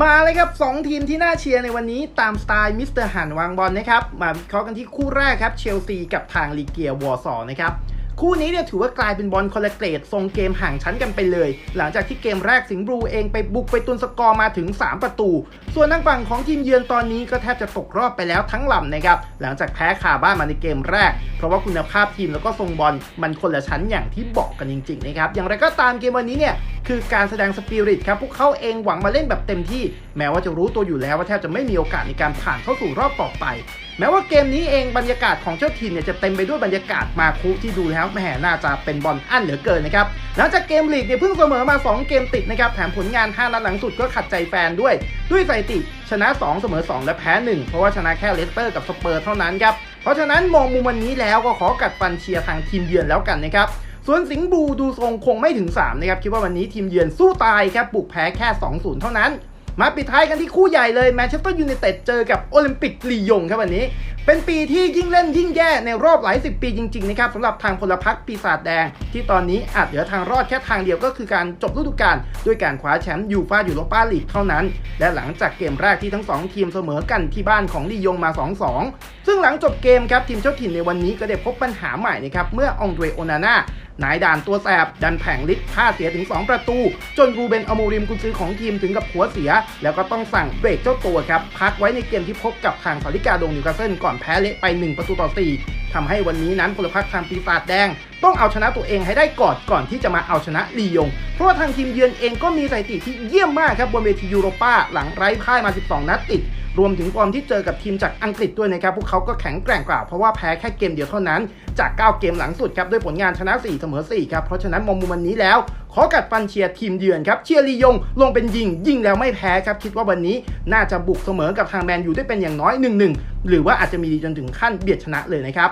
มาเลยครับ 2 ทีมที่น่าเชียร์ในวันนี้ตามสไตล์มิสเตอร์หันวางบอลนะครับ มาวิเคราะห์กันที่คู่แรกครับเชลซีกับทางลีเกียวอร์ซอนะครับ คู่นี้เนี่ยถือว่ากลายเป็นบอลคนละเกรดทรงเกมห่างชั้นกันไปเลย หลังจากที่เกมแรกสิงห์บลูเองไปบุกไปตุนสกอร์มาถึง 3 ประตู ส่วนทางฝั่งของทีมเยือนตอนนี้ก็แทบจะตกรอบไปแล้วทั้งลำนะครับหลังจากแพ้คาบ้านมาในเกมแรก เพราะว่าคุณภาพทีมแล้วก็ทรงบอลมันคนละชั้นอย่างที่บอกกันจริงๆนะครับอย่างไรก็ตามเกมวันนี้เนี่ยคือการแสดงสปิริตครับพวกเขาเองหวังมาเล่นแบบเต็มที่ แม้ว่าจะรู้ตัวอยู่แล้วว่าแทบจะไม่มีโอกาสในการผ่านเข้าสู่รอบต่อไปแม้ว่าเกมนี้เองบรรยากาศของเจ้าถิ่นเนี่ยจะเต็มไปด้วยบรรยากาศมาคุที่ดูแล้วแหมน่าจะเป็นบอลอั้นเหลือเกินนะครับหลังจากเกมลีกเนี่ยเพิ่งเสมอมา 2 เกมติดนะครับแถมผลงาน 5 นัดหลังสุดก็ขัดใจแฟนด้วย ด้วยสถิติชนะ 2 เสมอ 2 และแพ้ 1 เพราะว่าชนะแค่เลสเตอร์กับสเปอร์เท่านั้นครับเพราะฉะนั้นมองมุมวันนี้แล้วก็ขอกัดฟันเชียร์ทางทีมเยือนแล้วกันนะครับส่วนสิงห์บูดูทรงคงไม่ถึง3นะครับคิดว่าวันนี้ทีมเยือนสู้ตายครับบุกแพ้แค่ 2-0 เท่านั้น มาปิดท้ายกันที่คู่ใหญ่เลยแมนเชสเตอร์ยูไนเต็ดเจอกับโอลิมปิกลียงครับวันนี้ เป็นปีที่ยิ่งเล่นยิ่งแย่ในรอบหลายสิบปีจริงๆนะครับสำหรับทางพลพรรคปีศาจแดง ที่ตอนนี้อาจเหลือทางรอดแค่ทางเดียวก็คือการจบฤดูกาลด้วยการคว้าแชมป์ยูฟ่ายูโรปาลีกเท่านั้น และหลังจากเกมแรกที่ทั้งสองทีมเสมอกันที่บ้านของลียงมา 2-2 ซึ่งหลังจบเกมครับทีมเจ้าถิ่นในวันนี้ก็ได้พบปัญหาใหม่นะครับเมื่อองเดรโอนาน่า นายด่านตัวแสบ ดันแผงลิ์ค่าเสียถึง 2 ประตู จนรูเบนอโมริมกุนซือของทีมถึงกับหัวเสีย แล้วก็ต้องสั่งเบรกเจ้าตัวครับ พักไว้ในเกมที่พบกับทางสาริกาดงนิวคาสเซิลก่อนแพ้เละไป 1 ประตูต่อ 4ทำให้วันนี้นั้นพลพรรคทางปีศาจแดง ต้องเอาชนะตัวเองให้ได้ก่อนก่อนที่จะมาเอาชนะลียง เพราะว่าทางทีมเยือนเองก็มีสถิติที่เยี่ยมมากครับบนเวทียูโรป้าหลังไร้พ่ายมา 12 นัดติด รวมถึงฟอร์มที่เจอกับทีมจากอังกฤษด้วยนะครับพวกเขาก็แข็งแกร่งกว่า เพราะว่าแพ้แค่เกมเดียวเท่านั้นจาก 9 เกมหลังสุดครับด้วยผลงานชนะ 4 เสมอ 4 ครับเพราะฉะนั้นมองมุมวันนี้แล้ว ขอกัดฟันเชียร์ทีมเยือนครับเชียร์ลียงลงเป็นยิงยิงแล้วไม่แพ้ครับคิดว่าวันนี้น่าจะบุกเสมอกับทางแมนยูได้เป็นอย่างน้อย 1-1 หรือว่าอาจจะมีดีจนถึงขั้นเบียดชนะเลยนะครับ